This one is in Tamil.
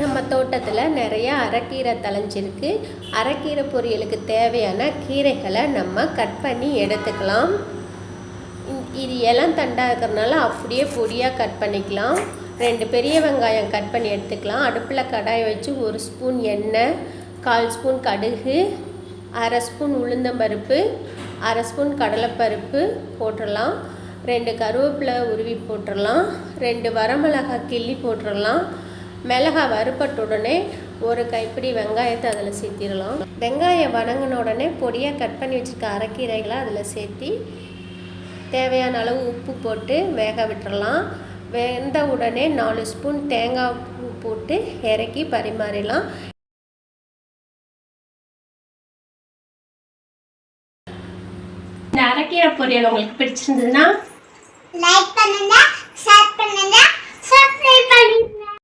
நம்ம தோட்டத்தில் நிறைய அரைக்கீரை தழைஞ்சிருக்கு. அரைக்கீரை பொரியலுக்கு தேவையான கீரைகளை நம்ம கட் பண்ணி எடுத்துக்கலாம். இது இளம் தண்டாக இருக்கிறனால அப்படியே பொடியாக கட் பண்ணிக்கலாம். ரெண்டு பெரிய வெங்காயம் கட் பண்ணி எடுத்துக்கலாம். அடுப்பில் கடாயை வச்சு ஒரு ஸ்பூன் எண்ணெய் கால் ஸ்பூன் கடுகு அரை ஸ்பூன் உளுந்தம்பருப்பு அரை ஸ்பூன் கடலைப்பருப்பு போட்டுடலாம். ரெண்டு கருவேப்பிலை உருவி போட்டுடலாம். ரெண்டு வரமிளகாய் கிள்ளி போட்டுடலாம். மிளகாய் வறுபட்ட உடனே ஒரு கைப்பிடி வெங்காயத்தை அதில் சேர்த்திடலாம். வெங்காயம் வதங்கின உடனே பொடியாக கட் பண்ணி வச்சுருக்க அரைக்கீரைகளை அதில் சேர்த்தி தேவையான அளவு உப்பு போட்டு வேக விட்டுறலாம். வெந்த உடனே நாலு ஸ்பூன் தேங்காய் பூ போட்டு இறக்கி பரிமாறிடலாம். இந்த அரைக்கீரை பொரியல் உங்களுக்கு பிடிச்சிருந்ததுன்னா லைக் பண்ணுங்க.